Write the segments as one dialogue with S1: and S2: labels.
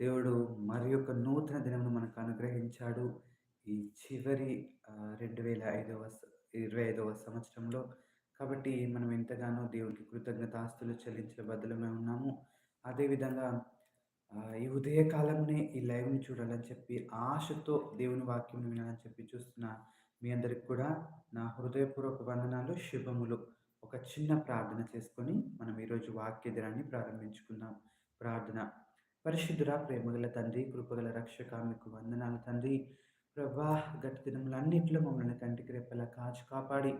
S1: దేవుడు మరి యొక్క నూతన దినమును మనకు అనుగ్రహించాడు. ఈ చివరి రెండు వేల ఐదవ ఇరవై ఐదవ సంవత్సరంలో. కాబట్టి మనం ఎంతగానో దేవునికి కృతజ్ఞతాస్తులు చెల్లించే బదులమే ఉన్నాము. అదేవిధంగా ఈ ఉదయకాలంనే ఈ లైవ్‌ని చూడాలని చెప్పి ఆశతో దేవుని వాక్యం వినాలని చెప్పి చూస్తున్న మీ అందరికి కూడా నా హృదయపూర్వక వందనాలు, శుభములు. ఒక చిన్న ప్రార్థన చేసుకొని మనం ఈరోజు వాక్య దినాన్ని ప్రారంభించుకుందాం. ప్రార్థన. పరిశుద్ధుర ప్రేమగల తండ్రి, కృపగల రక్షక మీకు వందనాలు తండ్రి. ప్రభా గత దినములన్నిటిలో మమ్మల్ని కంటికి రెప్పలా కాచి కాపాడి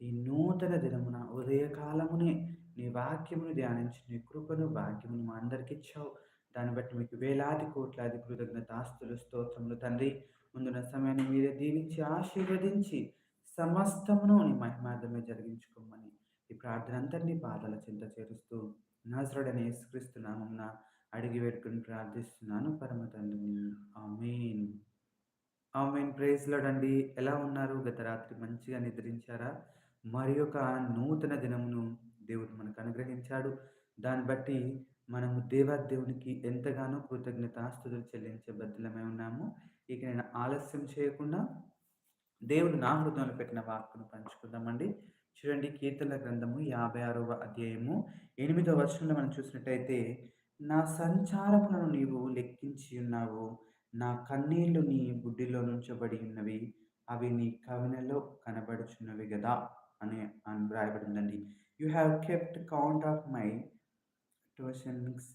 S1: ఈ నూతన దినమున ఉదయకాలమునే నీ వాక్యమును ధ్యానించి నీ కృపను, వాక్యమును మా అందరికిచ్చావు. దాన్ని బట్టి మీకు వేలాది కోట్లాది కృతజ్ఞతాస్తులు, స్తోత్రములు తండ్రి. ముందున్న సమయాన్ని మీరే దీవించి, ఆశీర్వదించి సమస్తమును నీ మహిమార్థమే జరిగించుకోమని ఈ ప్రార్థన అంతటినీ పాదాల చింత చేరుస్తూ నజరుడైన యేసుక్రీస్తు నామమున అడిగి పెట్టుకుని ప్రార్థిస్తున్నాను పరమ తండ్రిని. ఆమెన్ ఆమెన్ ప్రైజ్ ఎలా ఉన్నారు? గత రాత్రి మంచిగా నిద్రించారా? మరి ఒక నూతన దినమును దేవుడు మనకు అనుగ్రహించాడు. దాన్ని బట్టి మనము దేవాదేవునికి ఎంతగానో కృతజ్ఞతాస్తుతులు చెల్లించే బద్దులమై ఉన్నాము. ఇక నేను ఆలస్యం చేయకుండా దేవుడు నా హృదయంలో పెట్టిన వాక్కును పంచుకుందామండి. చూడండి కీర్తన గ్రంథము 56వ అధ్యాయము ఎనిమిదవ వర్షంలో మనం చూసినట్టయితే, నా సంచారములను నీవు లెక్కించి ఉన్నావు. నా కన్నీళ్ళు నీ బుడ్డిలో నుంచబడి ఉన్నవి. అవి నీ కవినలో కనబడుచున్నవి కదా అని అని వ్రాయబడిందండి. You have kept count of my tuitions.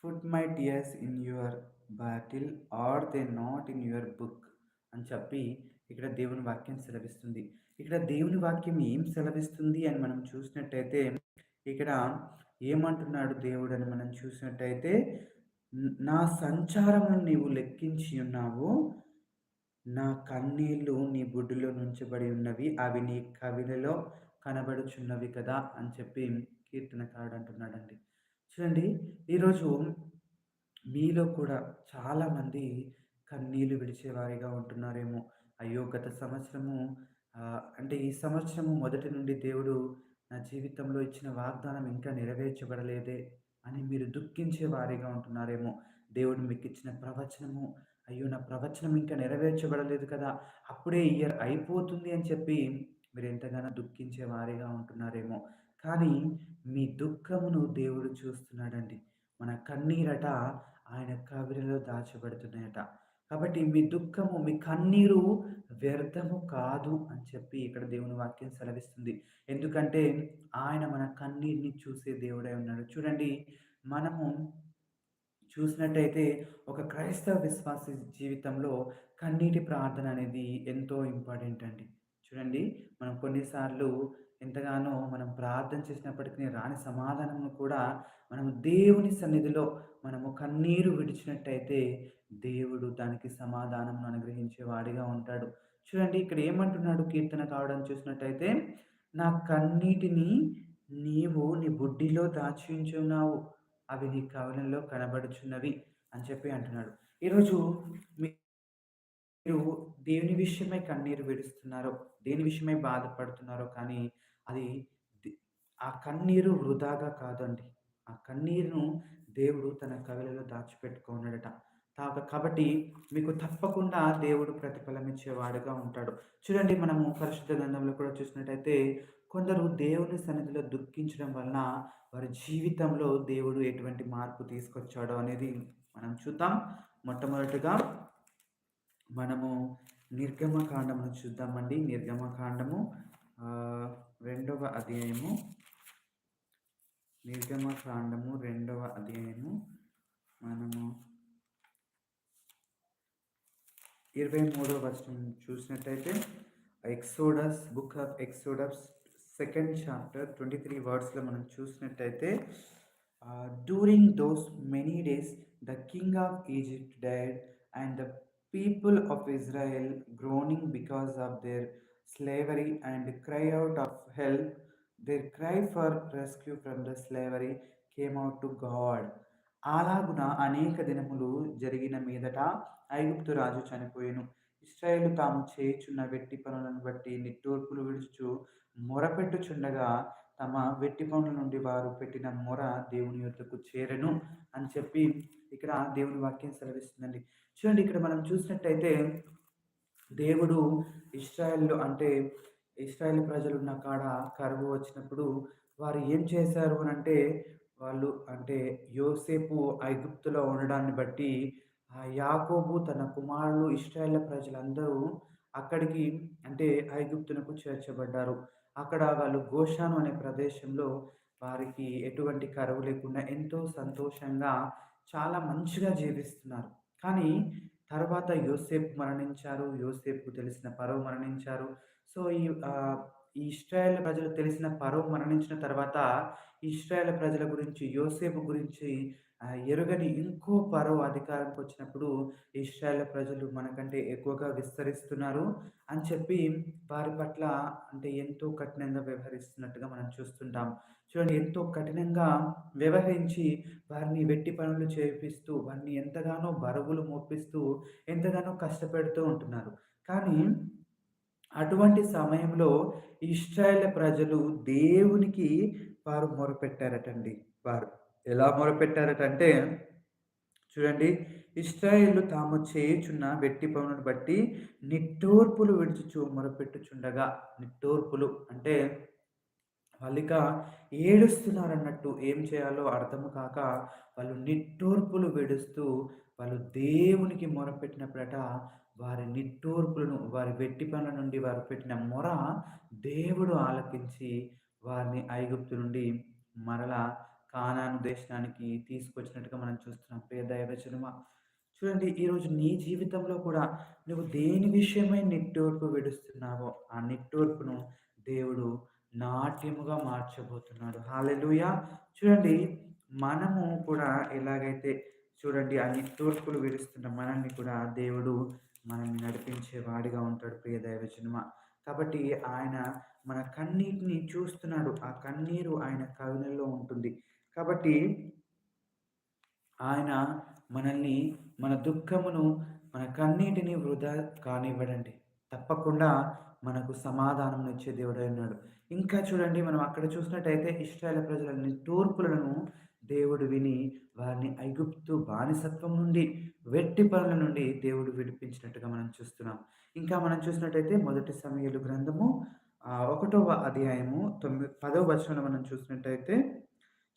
S1: Put my tears in your bottle are they not in your book అని చెప్పి ఇక్కడ దేవుని వాక్యం సెలవిస్తుంది. ఇక్కడ దేవుని వాక్యం ఏం సెలవిస్తుంది అని మనం చూసినట్టయితే, ఇక్కడ ఏమంటున్నాడు దేవుడు అని మనం చూసినట్టయితే, నా సంచారము నీవు లెక్కించి ఉన్నావు. నా కన్నీళ్ళు నీ బుడ్డులో నుంచబడి ఉన్నవి. అవి నీ కవిలలో కనబడుచున్నవి కదా! అని చెప్పి కీర్తనకారుడు అంటున్నాడండి. చూడండి ఈరోజు మీలో కూడా చాలామంది కన్నీళ్ళు విడిచేవారిగా ఉంటున్నారేమో. అయ్యో! గత సంవత్సరము అంటే ఈ సంవత్సరము మొదటి నుండి దేవుడు నా జీవితంలో ఇచ్చిన వాగ్దానం ఇంకా నెరవేర్చబడలేదే అని మీరు దుఃఖించే వారిగా ఉంటున్నారేమో. దేవుడు మీకిచ్చిన ప్రవచనము, అయ్యో! నా ప్రవచనం ఇంకా నెరవేర్చబడలేదు కదా! అప్పుడే ఇయర్ అయిపోతుంది అని చెప్పి మీరు ఎంతగానో దుఃఖించే వారిగా ఉంటున్నారేమో. కానీ మీ దుఃఖమును దేవుడు చూస్తున్నాడండి. మన కన్నీరట ఆయన కవిరలో దాచబడుతున్నాయట. కాబట్టి మీ దుఃఖము, మీ కన్నీరు వ్యర్థము కాదు అని చెప్పి ఇక్కడ దేవుని వాక్యం సెలవిస్తుంది. ఎందుకంటే ఆయన మన కన్నీటిని చూసే దేవుడై ఉన్నాడు. చూడండి మనము చూసినట్టయితే ఒక క్రైస్తవ విశ్వాసి జీవితంలో కన్నీటి ప్రార్థన అనేది ఎంతో ఇంపార్టెంట్ అండి. చూడండి మనం కొన్నిసార్లు ఎంతగానో మనం ప్రార్థన చేసినప్పటికీ రాని సమాధానమును కూడా మనం దేవుని సన్నిధిలో మనము కన్నీరు విడిచినట్టయితే దేవుడు దానికి సమాధానం అనుగ్రహించే వాడిగా ఉంటాడు. చూడండి ఇక్కడ ఏమంటున్నాడు కీర్తన కావడం చూసినట్టయితే, నా కన్నీటిని నీవు నీ బుడ్డిలో దాచించున్నావు అవి నీ కవలంలో కనబడుచున్నవి అని చెప్పి అంటున్నాడు. ఈరోజు మీరు దేని విషయమై కన్నీరు విడుస్తున్నారో, దేని విషయమై బాధపడుతున్నారో కానీ అది ఆ కన్నీరు వృధాగా కాదండి. ఆ కన్నీరును దేవుడు తన కవిలలో దాచిపెట్టుకున్నాడట. కాబట్టి మీకు తప్పకుండా దేవుడు ప్రతిఫలం ఇచ్చేవాడుగా ఉంటాడు. చూడండి మనము పరిశుద్ధ గ్రంథంలో కూడా చూసినట్టయితే కొందరు దేవుని సన్నిధిలో దుఃఖించడం వలన వారి జీవితంలో దేవుడు ఎటువంటి మార్పు తీసుకొచ్చాడో అనేది మనం చూద్దాం. మొట్టమొదటిగా మనము నిర్గమకాండమును చూద్దామండి. నిర్గమకాండము ఆహ్, రెండవ అధ్యాయము. నిర్గమకాండము రెండవ అధ్యాయము. మనము 23వ వచనం చూసినట్టయితే Exodus book of Exodus second chapter 23 వర్డ్స్‌లో మనం చూసినట్టయితే during those many days the king of Egypt died and the people of Israel groaning because of their slavery and cry out of help, their cry for rescue from the slavery came out to God. అలాగున అనేక దినములు జరిగిన మీదట ఐగుప్తు రాజు చనిపోయాను. Israel తాము చేయుచున్న వెట్టి పనులను బట్టి నిట్టూర్పులు విడుచు మొరపెట్టుచుండగా తమ వెట్టి పనుల నుండి వారు పెట్టిన మొర దేవుని యొద్దకు చేరను అని చెప్పి ఇక్కడ దేవుని వాక్యం సెలవిస్తుందండి. చూడండి ఇక్కడ మనం చూసినట్టయితే దేవుడు ఇస్రాయల్ అంటే ఇస్రాయేల్ ప్రజలున్న కాడ కరువు వచ్చినప్పుడు వారు ఏం చేశారు అని అంటే వాళ్ళు అంటే యోసేపు ఐగుప్తులో ఉండడాన్ని బట్టి ఆ యాకోబు తన కుమారులు ఇస్రాయల్ ప్రజలందరూ అక్కడికి అంటే ఐగుప్తునకు చేర్చబడ్డారు. అక్కడ వాళ్ళు గోషాను అనే ప్రదేశంలో వారికి ఎటువంటి కరువు లేకుండా ఎంతో సంతోషంగా చాలా మంచిగా జీవిస్తున్నారు. కానీ తర్వాత యోసేపు మరణించారు యోసేపుకు తెలిసిన పరవు మరణించారు. సో ఈ ఈ ఇస్రాయేల్ ప్రజలు తెలిసిన పరో మరణించిన తర్వాత ఇస్రాయేల్ ప్రజల గురించి యోసేపు గురించి ఎరుగని ఇంకో పరో అధికారంకి వచ్చినప్పుడు ఇస్రాయేల్ ప్రజలు మనకంటే ఎక్కువగా విస్తరిస్తున్నారు అని చెప్పి వారి పట్ల అంటే ఎంతో కఠినంగా వ్యవహరిస్తున్నట్టుగా మనం చూస్తుంటాం. చూడండి ఎంతో కఠినంగా వ్యవహరించి వారిని వెట్టి పనులు చేపిస్తూ వారిని ఎంతగానో బరువులు మోపిస్తూ ఎంతగానో కష్టపెడుతూ ఉంటున్నారు. కానీ అటువంటి సమయంలో ఇస్రాయేల్ ప్రజలు దేవునికి వారు మొరపెట్టారటండి వారు. ఎలా మొరపెట్టారటంటే చూడండి ఇస్రాయేల్ తాము చేయుచున్న వెట్టి పనులను బట్టి నిట్టూర్పులు విడిచిచు మొరపెట్టుచుండగా. నిట్టోర్పులు అంటే వాళ్ళిక ఏడుస్తున్నారన్నట్టు ఏం చేయాలో అర్థం కాక వాళ్ళు నిట్టూర్పులు విడుస్తూ వాళ్ళు దేవునికి మొరపెట్టినప్పుడట వారి నిట్టూర్పులను వారి వెట్టి పనుల నుండి వారు పెట్టిన మొర దేవుడు ఆలకించి వారిని ఐగుప్తు నుండి మరలా కానాను దేశానికి తీసుకొచ్చినట్టుగా మనం చూస్తున్నాం. ప్రియ దైవచనమ చూడండి ఈరోజు నీ జీవితంలో కూడా నువ్వు దేని విషయమై నిట్టూర్పు విడుస్తున్నావో ఆ నిట్టూర్పును దేవుడు నాట్యముగా మార్చబోతున్నాడు. హాలెలుయ చూడండి మనము కూడా ఎలాగైతే చూడండి ఆ నిట్టూర్పులు విడుస్తున్న మనల్ని కూడా దేవుడు మనల్ని నడిపించే వాడిగా ఉంటాడు ప్రియ దైవజన్మ కాబట్టి ఆయన మన కన్నీటిని చూస్తున్నాడు ఆ కన్నీరు ఆయన కవినల్లో ఉంటుంది. కాబట్టి ఆయన మనల్ని మన దుఃఖమును మన కన్నీటిని వృధా కానివ్వడండి. తప్పకుండా మనకు సమాధానం ఇచ్చే దేవుడై ఉన్నాడు. ఇంకా చూడండి మనం అక్కడ చూసినట్టయితే ఇష్టాల ప్రజలని తూర్పులను దేవుడు విని వారిని ఐగుప్తు బానిసత్వం నుండి వెట్టి పనుల నుండి దేవుడు విడిపించినట్టుగా మనం చూస్తున్నాం. ఇంకా మనం చూసినట్టయితే మొదటి సమయాలు గ్రంథము ఒకటవ అధ్యాయము తొమ్మిది పదవ వచనంలో మనం చూసినట్టయితే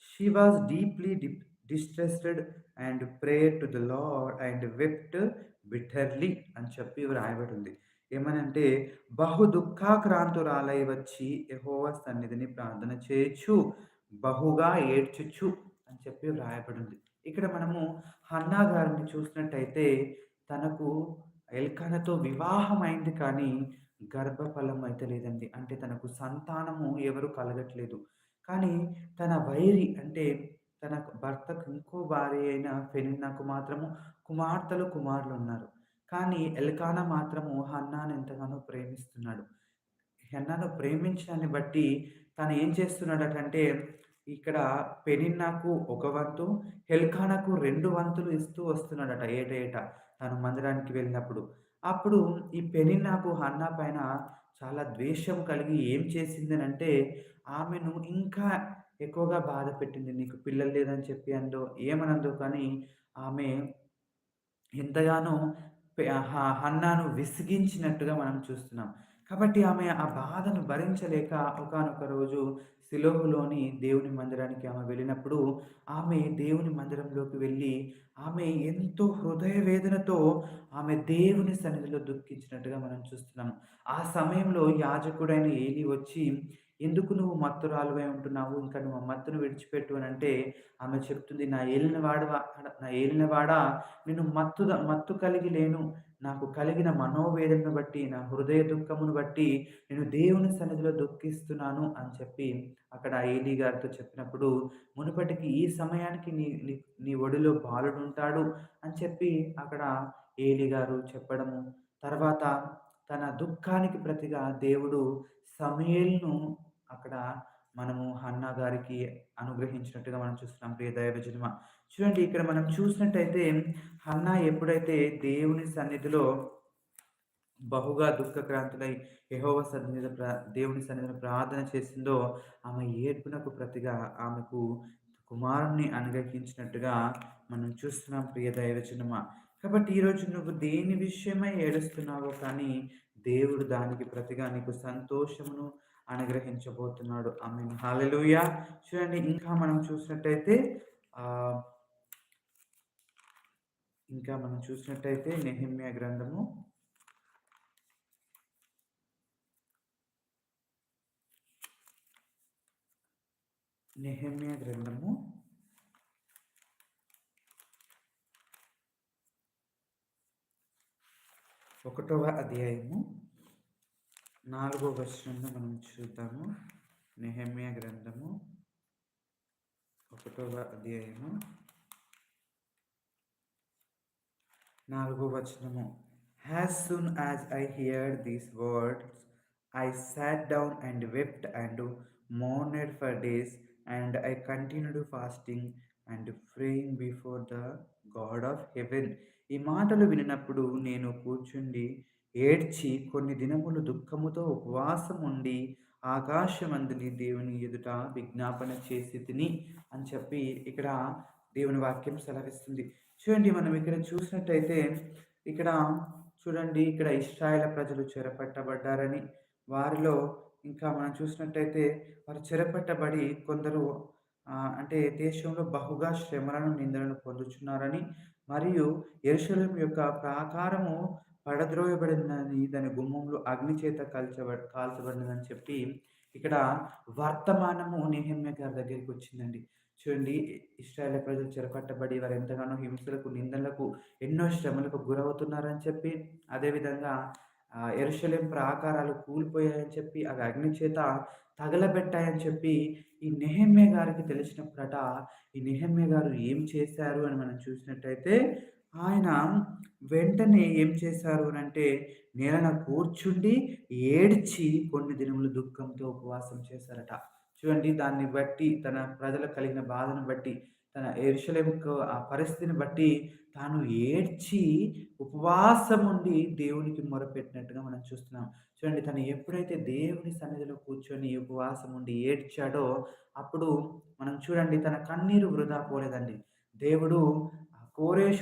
S1: she was deeply dip distressed and prayer to the Lord and wept bitterly అని చెప్పి వ్రాయబడి ఉంది ఏమనంటే బహు దుఃఖాక్రాంతురాలై వచ్చి యహోవ సన్నిధిని ప్రార్థన చేయొచ్చు బహుగా ఏడ్చుచ్చు అని చెప్పి వ్రాయబడింది ఇక్కడ మనము హన్నా గారిని చూసినట్టయితే తనకు ఎల్కానతో వివాహం అయింది కానీ గర్భఫలం అయితే లేదండి. అంటే తనకు సంతానము ఎవరు కలగట్లేదు. కానీ తన వైరి అంటే తన భర్తకు ఇంకో భార్య అయిన ఫెనిన్నాకు మాత్రము కుమార్తెలు కుమారులు ఉన్నారు కానీ ఎల్కానా మాత్రము హన్నాను ఎంతగానో ప్రేమిస్తున్నాడు. హన్నాను ప్రేమించడాన్ని బట్టి తను ఏం చేస్తున్నాడటంటే ఇక్కడ పెనిన్నాకు ఒక వంతు హెల్కానాకు రెండు వంతులు ఇస్తూ వస్తున్నాడట ఏటేట తను మందిరానికి వెళ్ళినప్పుడు. అప్పుడు ఈ పెనిన్నాకు హన్నా పైన చాలా ద్వేషం కలిగి ఏం చేసిందని అంటే ఆమెను ఇంకా ఎక్కువగా బాధ పెట్టింది. నీకు పిల్లలు లేదని చెప్పి అందో ఏమనందో కానీ ఆమె ఎంతగానో హన్నాను విసిగించినట్టుగా మనం చూస్తున్నాం. కాబట్టి ఆమె ఆ బాధను భరించలేక ఒకనొక రోజు సిలోహులోని దేవుని మందిరానికి ఆమె వెళ్ళినప్పుడు ఆమె దేవుని మందిరంలోకి వెళ్ళి ఆమె ఎంతో హృదయ వేదనతో ఆమె దేవుని సన్నిధిలో దుఃఖించినట్టుగా మనం చూస్తున్నాం. ఆ సమయంలో యాజకుడైన ఏలి వచ్చి ఎందుకు నువ్వు మత్తురాలువై ఉంటున్నావు? ఇంకా నువ్వు ఆ మత్తును విడిచిపెట్టు అని అంటే ఆమె చెప్తుంది నా ఏలిన వాడవా నా ఏలిన వాడా నేను మత్తు మత్తు కలిగి లేను. నాకు కలిగిన మనోవేదనను బట్టి నా హృదయ దుఃఖమును బట్టి నేను దేవుని సన్నిధిలో దుఃఖిస్తున్నాను అని చెప్పి అక్కడ ఏలీ గారితో చెప్పినప్పుడు మునుపటికి ఈ సమయానికి నీ నీ ఒడిలో బాలుడు ఉంటాడు అని చెప్పి అక్కడ ఏలి గారు చెప్పడము. తర్వాత తన దుఃఖానికి ప్రతిగా దేవుడు సమయల్ను అక్కడ మనము హన్నా గారికి అనుగ్రహించినట్టుగా మనం చూస్తున్నాం ప్రియ దైవ జన్మ చూడండి ఇక్కడ మనం చూసినట్టయితే హన్నా ఎప్పుడైతే దేవుని సన్నిధిలో బహుగా దుఃఖక్రాంతులై యహోవ సన్నిధిలో ప్ర దేవుని సన్నిధిలో ప్రార్థన చేసిందో, ఆమె ఏడ్పునకు ప్రతిగా ఆమెకు కుమారుడిని అనుగ్రహించినట్టుగా మనం చూస్తున్నాం ప్రియ దైవజనమా. కాబట్టి ఈరోజు నువ్వు దేని విషయమై ఏడుస్తున్నావో కానీ, దేవుడు దానికి ప్రతిగా నీకు సంతోషమును అనుగ్రహించబోతున్నాడు. ఆమేన్. హల్లెలూయా! చూడండి ఇంకా మనం చూసినట్టయితే ఇంకా మనం చూసినట్టయితే నెహిమ్య గ్రంథము నెహెమ్యా గ్రంథము ఒకటవ అధ్యాయము. నాలుగో వర్షంలో మనం చూద్దాము. నెహమ్య గ్రంథము ఒకటవ అధ్యాయము. నాలుగో వచనము. As soon as I hear these words I sat down and wept and mourned for days and I continued fasting and praying before the God of heaven ఈ మాటలు వినినప్పుడు నేను కూర్చుండి ఏడ్చి కొన్ని దినములు దుఃఖముతో ఉపవాసం ఉండి ఆకాశమందుని దేవుని ఎదుట విజ్ఞాపన చేసి తిని అని చెప్పి ఇక్కడ దేవుని వాక్యం సెలవిస్తుంది. చూడండి మనం ఇక్కడ చూసినట్టయితే ఇక్కడ చూడండి ఇక్కడ ఇశ్రాయేలు ప్రజలు చెరపట్టబడ్డారని, వారిలో ఇంకా మనం చూసినట్టయితే వారు చెరపట్టబడి కొందరు అంటే దేశంలో బహుగా శ్రమలను, నిందలను పొందుచున్నారని మరియు యెరూషలేము యొక్క ప్రాకారము పడద్రోయబడిందని, దాని గుమ్మంలో అగ్ని చేత కాల్చబ కాల్చబడినదని చెప్పి ఇక్కడ వర్తమానము నేహమ్య గారి దగ్గరికి వచ్చిందండి. చూడండి ఇశ్రాయేలు ప్రజలు చెరపట్టబడి వారు ఎంతగానో హింసలకు, నిందలకు, ఎన్నో శ్రమలకు గురవుతున్నారని చెప్పి, అదేవిధంగా ఆహ్, ప్రాకారాలు కూలిపోయాయని చెప్పి, అవి అగ్ని చేత తగలబెట్టాయని చెప్పి, ఈ నెహమ్య గారికి తెలిసినప్పుడట, ఈ నెహమ్య గారు ఏం చేశారు అని మనం చూసినట్టయితే, ఆయన వెంటనే ఏం చేశారు అని అంటే నేలన కూర్చుండి ఏడ్చి కొన్ని దినములు దుఃఖంతో ఉపవాసం చేశారట. చూడండి దాన్ని బట్టి తన ప్రజలకు కలిగిన బాధను బట్టి, తన యెరూషలేముకు ఆ పరిస్థితిని బట్టి తాను ఏడ్చి ఉపవాసం ఉండి దేవునికి మొరపెట్టినట్టుగా మనం చూస్తున్నాం. చూడండి తను ఎప్పుడైతే దేవుని సన్నిధిలో కూర్చొని ఉపవాసం ఉండి ఏడ్చాడో, అప్పుడు మనం చూడండి తన కన్నీరు వృధా పోలేదండి. దేవుడు ఆ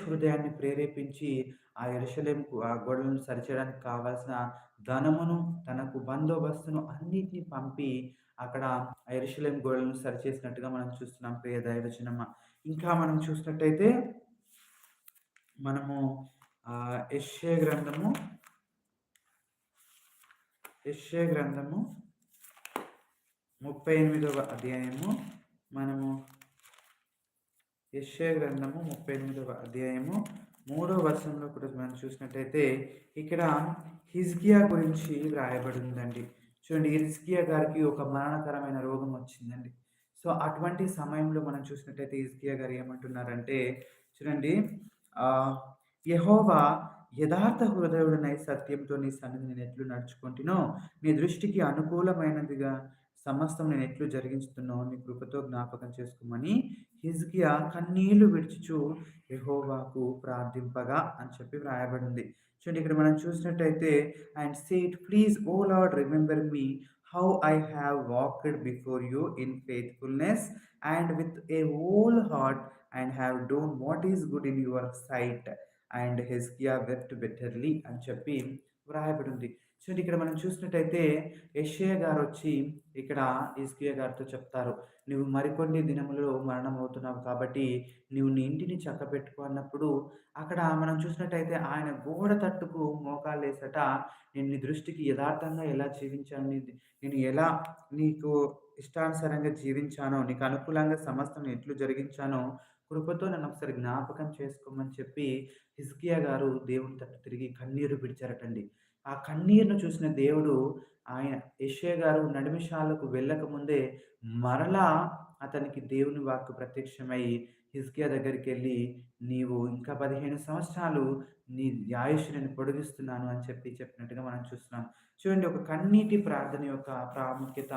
S1: హృదయాన్ని ప్రేరేపించి ఆ యెరూషలేముకు ఆ గొడవలను సరిచేయడానికి కావాల్సిన ధనమును, తనకు బందోబస్తును అన్నిటిని పంపి అక్కడ ఆ గోడలను సరిచేసినట్టుగా మనం చూస్తున్నాం ప్రియ దైవజనమా. ఇంకా మనం చూసినట్టయితే మనము ఆహ్, గ్రంథము యెషయా గ్రంథము 38వ అధ్యాయము మనము యెషయా గ్రంథము 38వ అధ్యాయము మూడో వర్షంలో కూడా మనం చూసినట్టయితే ఇక్కడ హిజ్కియా గురించి వ్రాయబడి ఉందండి. చూడండి ఇస్కియా గారికి ఒక మరణకరమైన రోగం వచ్చిందండి. సో, అటువంటి సమయంలో మనం చూసినట్టయితే ఇస్కియా గారు ఏమంటున్నారంటే చూడండి యహోవా యథార్థ హృదయుడనై సత్యంతో నీ సన్ని నేను ఎట్లు నడుచుకుంటునో నీ దృష్టికి అనుకూలమైనదిగా సమస్తం ఎట్లు జరిగించుతున్నో నీ కృపతో జ్ఞాపకం చేసుకోమని హిజ్కియా కన్నీళ్ళు విడుచుచు యహోవాకు ప్రార్థింపగా అని చెప్పి వ్రాయబడింది. చూడండి ఇక్కడ మనం చూసినట్టయితే and said please O Lord remember me how I have walked before you in faithfulness and with a whole heart and have done what is good in your sight and Hezekiah wept bitterly అని చెప్పి వ్రాయబడింది. చూడండి ఇక్కడ మనం చూసినట్టయితే SA గారు వచ్చి ఇక్కడ హిజ్కియా గారితో చెప్తారు. "నువ్వు మరికొన్ని దినములలో మరణమవుతున్నావు కాబట్టి నీవు నీ ఇంటిని చక్కబెట్టుకో" అన్నప్పుడు అక్కడ మనం చూసినట్టయితే ఆయన గోడ తట్టుకు మోకాళ్ళేసట నేను నీ దృష్టికి యథార్థంగా ఎలా జీవించాను, నేను ఎలా నీకు ఇష్టానుసారంగా జీవించానో, నీకు అనుకూలంగా సమస్తం ఎట్లు జరిగించానో కృపతో నన్ను ఒకసారి జ్ఞాపకం చేసుకోమని చెప్పి హిస్కియా గారు దేవుని తట్టు తిరిగి కన్నీరు విడిచారటండి. ఆ కన్నీరును చూసిన దేవుడు ఆయన యశ్వ గారు నడిమిషాలకు వెళ్ళకముందే మరలా అతనికి దేవుని వాక్కు ప్రత్యక్షమై హిజ్కియా దగ్గరికెళ్ళి "నీవు ఇంకా 15 సంవత్సరాలు నీ ఆయుష్ నేను పొడిగిస్తున్నాను" అని చెప్పి చెప్పినట్టుగా మనం చూస్తున్నాం. చూడండి ఒక కన్నీటి ప్రార్థన యొక్క ప్రాముఖ్యత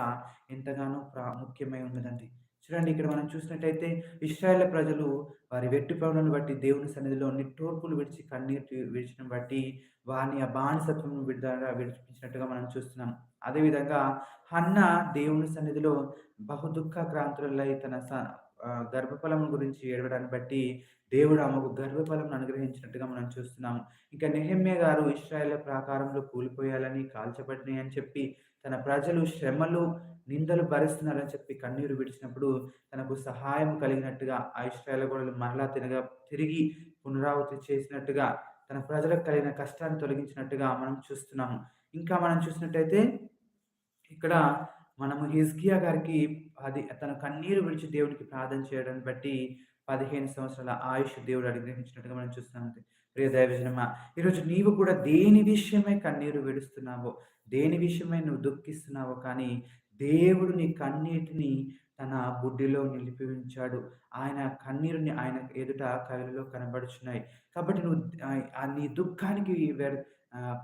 S1: ఎంతగానో ప్రాముఖ్యమై ఉన్నదండి. చూడండి ఇక్కడ మనం చూసినట్టయితే ఇశ్రాయేల్ ప్రజలు వారి వెట్టి పనులను బట్టి దేవుని సన్నిధిలో నిట్టూర్పులు విడిచి కన్నీరు విడిచిన బట్టి వారిని ఆ బానిసత్వం విడుదల విడిపించినట్టుగా మనం చూస్తున్నాం. అదేవిధంగా హన్న దేవుని సన్నిధిలో బహు దుఃఖాక్రాంతులై తన స గర్భఫలం గురించి ఏడవడాన్ని బట్టి దేవుడు ఆమెకు గర్భఫలం అనుగ్రహించినట్టుగా మనం చూస్తున్నాము. ఇంకా నెహమ్య గారు ఇశ్రాయేల్ ప్రాకారంలో కూలిపోయాలని, కాల్చబడినయి అని చెప్పి తన ప్రజలు శ్రమలు, నిందలు భరిస్తున్నారని చెప్పి కన్నీరు విడిచినప్పుడు తనకు సహాయం కలిగినట్టుగా ఐశ్వర్యాల ఇశ్రాయేలు గోడలు మరలా తినగా తిరిగి పునరావృతి చేసినట్టుగా తన ప్రజలకు కలిగిన కష్టాన్ని తొలగించినట్టుగా మనం చూస్తున్నాము. ఇంకా మనం చూసినట్టయితే ఇక్కడ మనము హిజ్కియా గారికి అది తన కన్నీరు విడిచి దేవునికి ప్రార్థన చేయడాన్ని బట్టి 15 సంవత్సరాల ఆయుష్ దేవుడు అనుగ్రహించినట్టుగా మనం చూస్తున్నాం. ప్రియ దైవజనమ ఈరోజు నీవు కూడా దేని విషయమై కన్నీరు విడుస్తున్నావో, దేని విషయమై నువ్వు దుఃఖిస్తున్నావో కానీ దేవుడు నీ కన్నీటిని తన బుడ్డిలో నిలిపి ఉంచాడు. ఆయన కన్నీరుని ఆయన ఎదుట కవిలో కనబడుచున్నాయి. కాబట్టి నువ్వు ఆ నీ దుఃఖానికి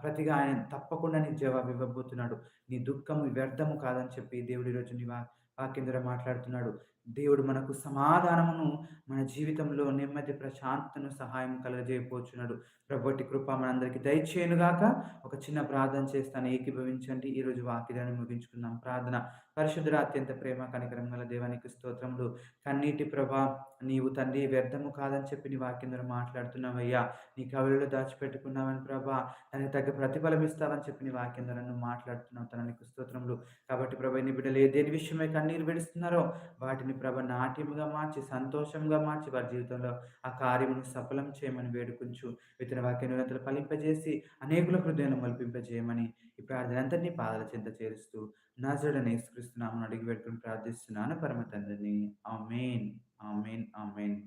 S1: ప్రతిగా ఆయన తప్పకుండా నీ జవాబు ఇవ్వబోతున్నాడు. నీ దుఃఖం వ్యర్థము కాదని చెప్పి దేవుడు ఈరోజు నీ వాక్యం ద్వారా మాట్లాడుతున్నాడు. దేవుడు మనకు సమాధానమును మన జీవితంలో నెమ్మది, ప్రశాంతతను, సహాయం కలగజేయపోచున్నాడు ప్రభుటి కృప మనందరికీ దయచేయనుగాక ఒక చిన్న ప్రార్థన చేస్తాను ఏకీభవించండి. ఈరోజు వాక్యాన్ని ముగించుకుందాం. ప్రార్థన పరిశుద్ధుడ అత్యంత ప్రేమ కనికరం గల దేవానికి స్తోత్రములు. కన్నీటి ప్రభా నీవు తండ్రి వ్యర్థము కాదని చెప్పి నీ వాక్యం మాట్లాడుతున్నావయ్యా. నీ కవులలో దాచిపెట్టుకున్నావని ప్రభా దానికి తగ్గ ప్రతిఫలం ఇస్తావని చెప్పి నీ వాక్యం ద్వారా నువ్వు మాట్లాడుతున్నావు తననికి స్తోత్రములు. కాబట్టి ప్రభా నీ బిడ్డలు ఏ దేని విషయమై కన్నీరు విడుస్తున్నారో వాటిని ప్రభ నాట్యముగా మార్చి, సంతోషంగా మార్చి వారి జీవితంలో ఆ కార్యమును సఫలం చేయమని వేడుపుంచు ఇతని వాక్య నిరంతరం ఫలింపజేసి అనేకుల హృదయాన్ని మలిపింపజేయమని ఈ ప్రార్థన అందరినీ పాదాల చెంత చేరుస్తూ నజరుడైన యేసుక్రీస్తు అడిగి పెట్టుకుని ప్రార్థిస్తున్నాను పరమ తండ్రిని. ఆమేన్. ఆమేన్. ఆమేన్.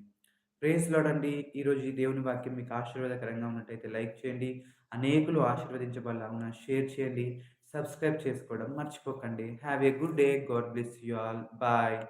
S1: ప్రైజ్ లార్డ్ అండి. ఈరోజు ఈ దేవుని వాక్యం మీకు ఆశీర్వాదకరంగా ఉన్నట్టయితే లైక్ చేయండి. అనేకులు ఆశీర్వదించబడలాగున షేర్ చేయండి. సబ్స్క్రైబ్ చేసుకోవడం మర్చిపోకండి. Have a good day. God bless you all. Bye.